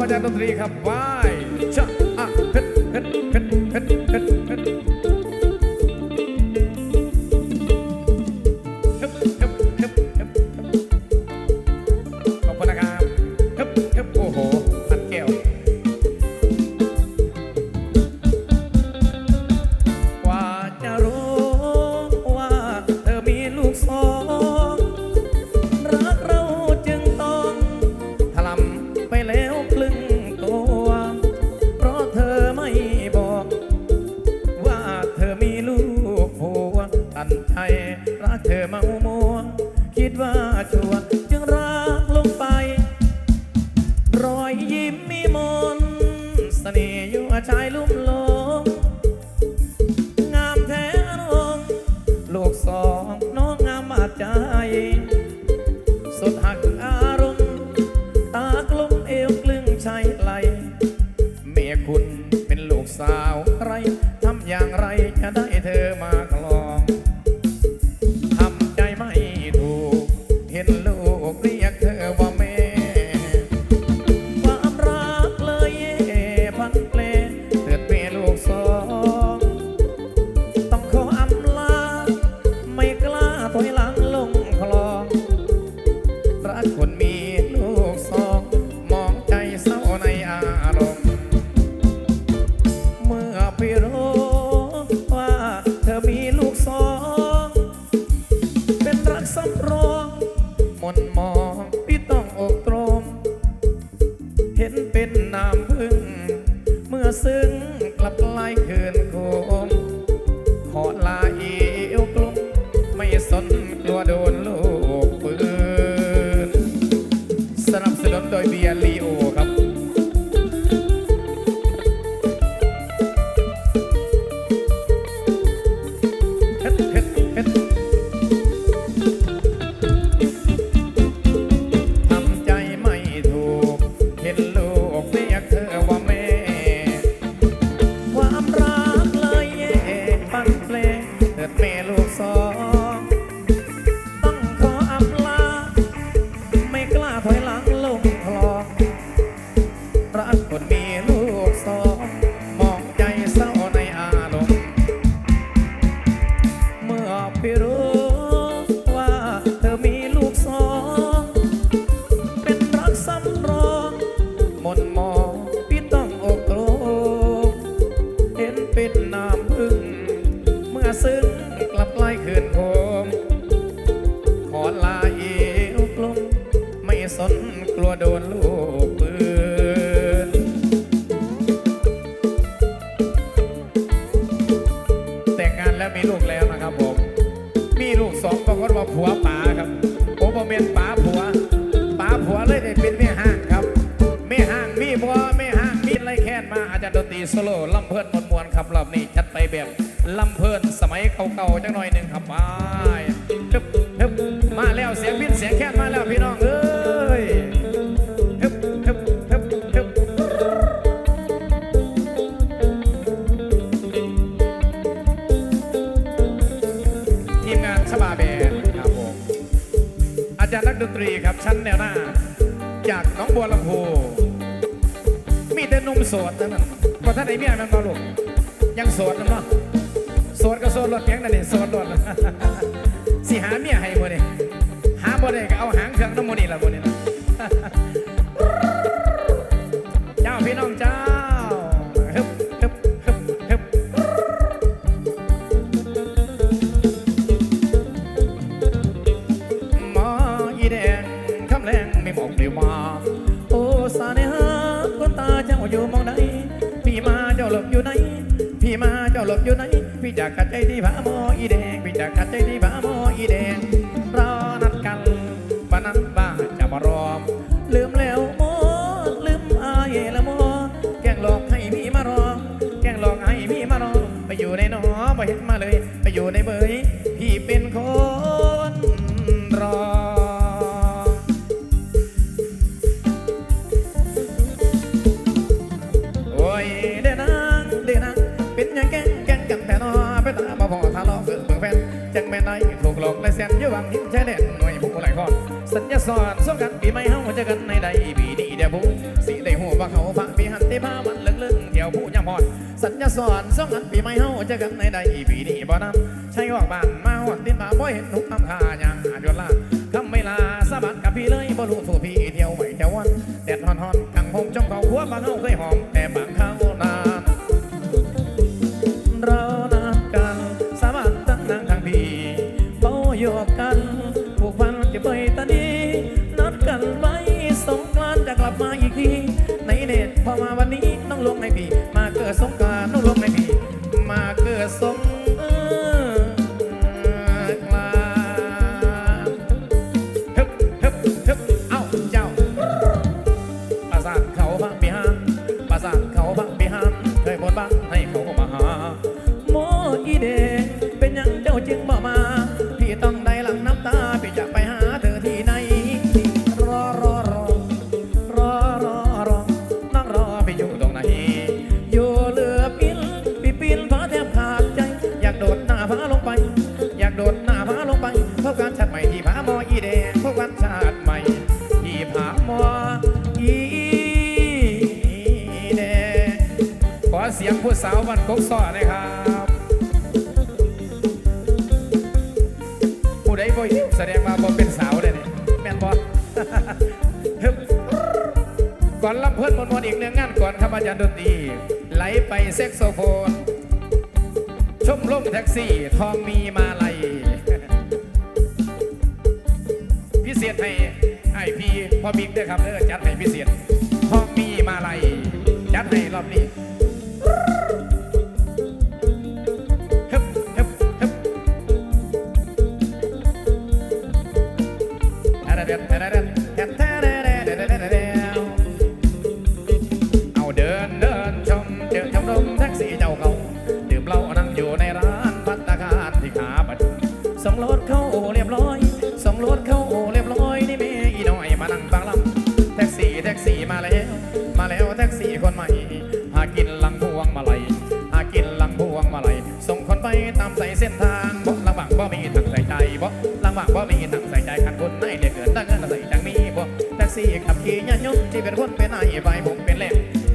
บรรดาดนตรีครับไปจ้ะาวไร โลลำเพื่อนมวลมวลครับรอบนี้จัดไปแบบลำเพื่อนสมัยเก่าๆจังหน่อยหนึ่งครับมาทึบทึบมาแล้วเสียงพินเสียงแค้นมาแล้วพี่น้องเอ้ยทึบทึบทึบทึบทีมงานสบาแบนครับผมอาจารย์นักดนตรีครับชั้นแนวหน้า จากน้องบัวลำพูมีแต่นุ่มสดนั่นแหละ บ่ท่านไอ้เมียมันบ่ลูกยังโสดนะเนาะโสดก็โสดรถแพีงนั่นเองโสดรถสิหาเมียให้บ่นี่หาบ่ได้ก็เอาหางเครื่องน้ำมันนี่ละบ่นี่นเจ้าพี่น้องเจ้า อยู่ไหนพี่จากกัดใจที่ผาโมอีแดงพี่จากกัดใจที่ผาโมออีแดงันอยู่วังหินชายแดนหน่วยผู้ไหลคอนสัญญาสอนสู้กันปีไม่เฮาจะกันในใดปีดีเดียวบุ้งสีได้หัวว่าเขาพังปีหันที่พามันลึกลึกเที่ยวผู้ยำงพอดสัญญาสอนสู้กันปีไม่เฮาจะกันในใดปีดีบ่นำใช้ออกบ้าน สาววันกกซ้อน่อยครับผู้ใดบ่หิวแสดงว่าบ่เป็นสาวเลยนี่แม่นบ่ก่อนลำเพิ่นมวนอีกหนึ่งงานก่อนครับอาจารย์ดนตรีไหลไปเซ็กโซโฟนชมรมแท็กซี่ทองมีมาลัยพิเศษให้ไอพีพอบิ๊กด้วยครับเด้อจัดให้พิเศษทองมีมาลัยจัดให้รอบนี้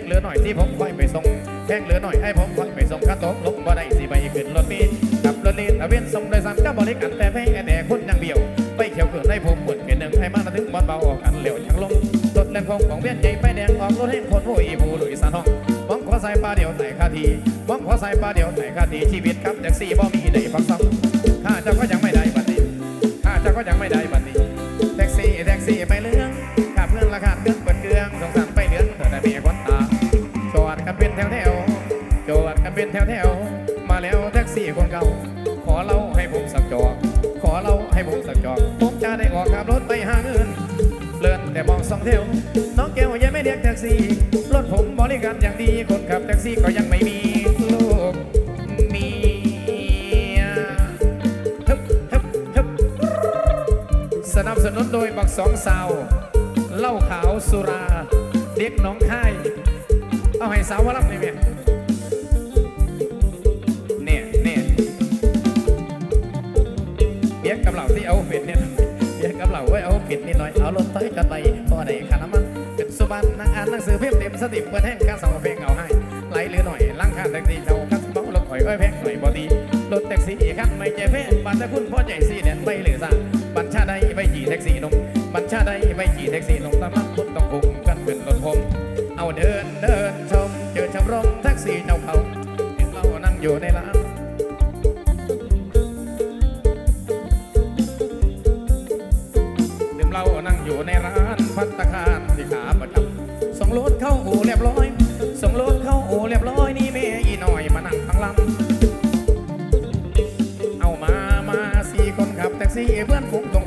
งเหลือหน่อยที่ผมคอยไปส่งแพงเหลือหน่อยให้ผมคอยไปส่งค่าตกลงบ่ได้สิไปขึ้นรถมีขับรถเลีตะเวนส่งโดยสารก็บริการแต่แพงแต่คนยังเบี้ยวไปเขียวเกินให้ผมหมดเป็นหนึ่งให้มาถึงบอลเบาออกกันเหลวช่างลงรถแรงคงของเวียนใหญ่ไปแดงออกรถให้คนโวยผู้ลุยสานห้องมองขอสายปลาเดียวไหนคาทีมองขอสายปลาเดียวไหนคาทีชีวิตครับแท็กซี่บ่มีได้ฟัง วแถวๆจอดกันเป็นแถวแถวๆมาแล้วแท็กซี่คนเก่า ขอเล่าให้ผมสักจอกขอเล่าให้ผมสักจอกผมจะได้ออกขับรถไปหาเงินเลื่อนแต่มองสองเที่ยวน้องแก้วยังไม่เรียกแท็กซี่รถผมบริการอย่างดีคนขับแท็กซี่ก็ยังไม่มีลูกมีฮึบฮึบฮึบสนับสนุนโดยบักสองสาวเหล้าขาวสุราเด็กน้องค่าย เอาให้สาวรับนี่เมียเนี่ยเนี่ยเบียกกับเหล่าที่เอาเป็ดเนี่ยเบียกกับเหล่าไว้เอาเป็ดนิดหน่อยเอารถไถกันไปพอได้ขาน้ำมันเป็นสุบันนั่งอ่านหนังสือเพิ่มเต็มสติเปิดแห้งการสองเพลงเอาให้ไหลหลือหน่อยลังคาแท็กซี่เราคัสเมารถข่อยอ้แพงหน่อยบอดีรถแท็กซี่คันไม่ใจแพ้บัตรคุณพ่อใจสี่เด่นไม่เหลือซ่าบัญชาใด พัตคารที่ขาประจำส่งรถเข้าอู่เรียบร้อยส่งรถเข้าอู่เรียบร้อยนี่แม่อีหน่อยมานั่งข้างลำเอามามาสี่คนขับแท็กซี่เพื่อนผมตรง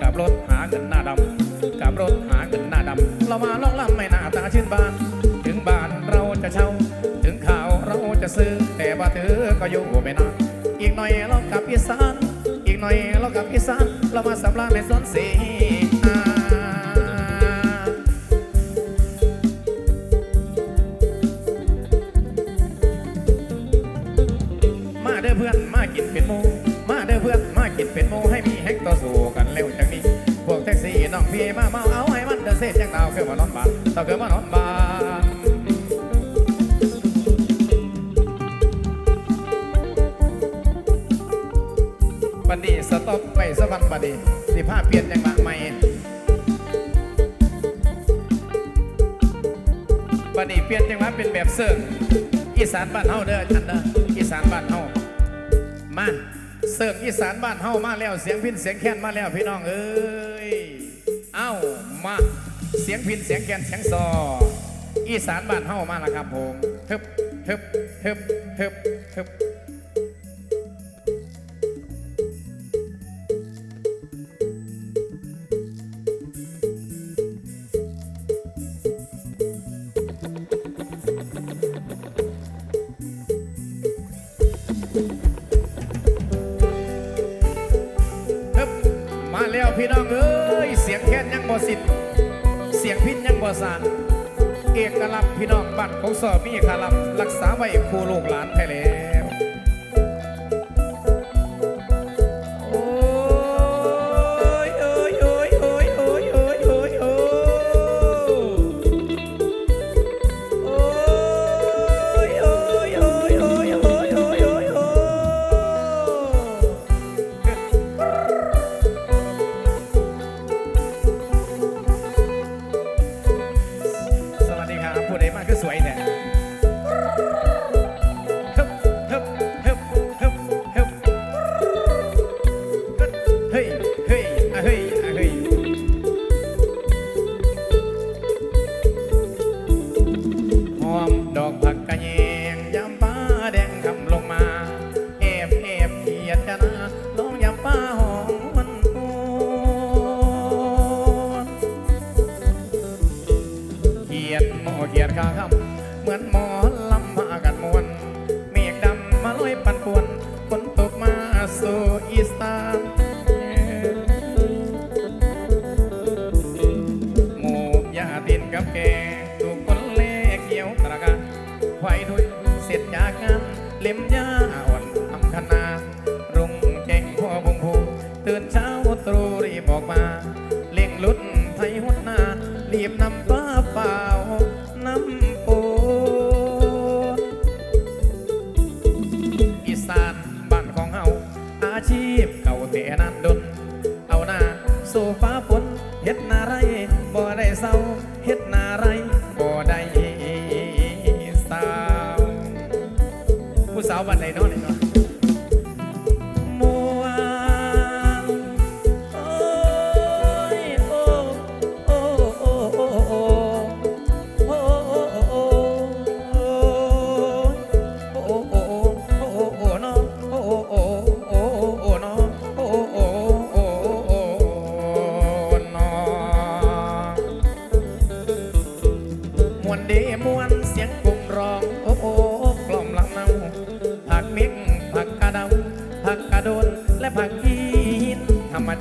กับรถหาเงินหน้าดำกับรถหาเงินหน้าดำเรามาล่องลำไม่หน้าตาชื่นบาน ถึงบ้านเราจะเช่า ถึงข่าวเราจะซื้อ แต่ว่าเธอก็อยู่ไม่นานอีกหน่อยเรากลับอีสานอีกหน่อยเรากลับอีสานเรามาสำราญในสวนสี ตัวสูกันเร็วจังนี้ พวกแท็กซี่น้องพี่มาเมาเอาให้มันเดินเส้นจังเตาเกิดมานอนบ้านต่อเกิดมานอนบ้านบันดีสต็อปไปสวรรค์บันดีสิผ้าเปลี่ยนจังหวะใหม่บันดีเปลี่ยนจังหวะเป็นแบบเสิร์งอีสานบ้านเฮาเด้ออันเด้ออีสานบ้านเฮามา เสิร์ฟอีสานบ้านเฮามาแล้วเสียงพินเสียงแค้นมาแล้วพี่น้องเอ้ยเอ้ามาเสียงพินเสียงแค้นเสียงซออีสานบ้านเฮามาละครับผมทึบทึบทึบทึบทึบ สานเอกลักษณ์พี่น้องบัตรของสอมีคารับรักษาไว้คู่ลูกหลานไทยเล้ืนเช้าตรู่รีบอกมา เล่งลุ้นไทยหุ่นนารีบนำป้าป่า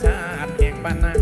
ชาติแห่งบ้านนา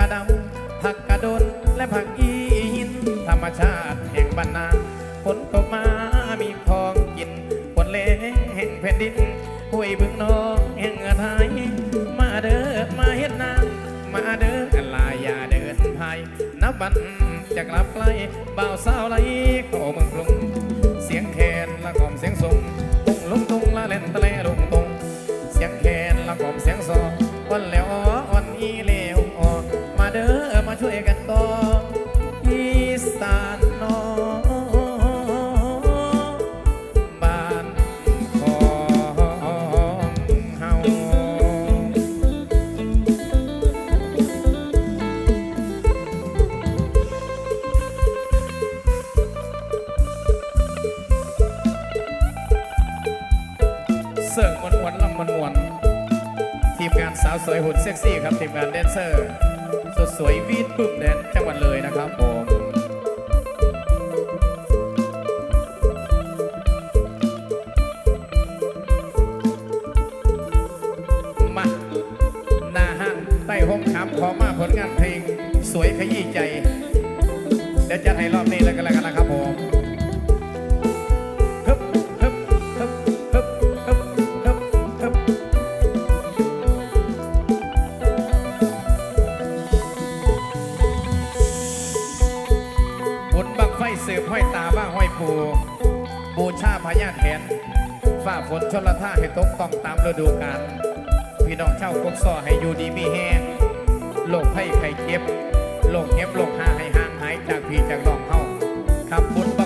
กกระดำผักกระโดนและผักอีหิน ธรรมชาติแห่งบ้านนาฝนตกมามีของกินฝนแรงแห่งแผ่นดินห้วยบึงนองแห่งไทยมาเด้อมาเฮ็ดนามาเด้อลายอย่าเดินพายนับวันจะกลับไกลบ่าวสาวไหลเข้าเมืองกรุงเสียงแคนละกล่อมเสียงสง เซอร์สดสวยวีดปึ้มแดนจังหวัดเลยนะครับผมมาหน้าห้างใต้ห้องคำขอมาผลงานเพลงสวยขยี้ใจ เดี๋ยวจะให้รอบนี้แล้วกันแล้วกันนะครับ ชาพญาแทนฝ่าฝนชนละท่าให้ตกต้องตามฤดูกาลพี่น้องเช่ากกซอให้อยู่ดีมีแห้งโรคไข้ไข้เจ็บโรคเห็บโรคหาให้ห่างหายจากพี่จากน้องเข้าครับบุญ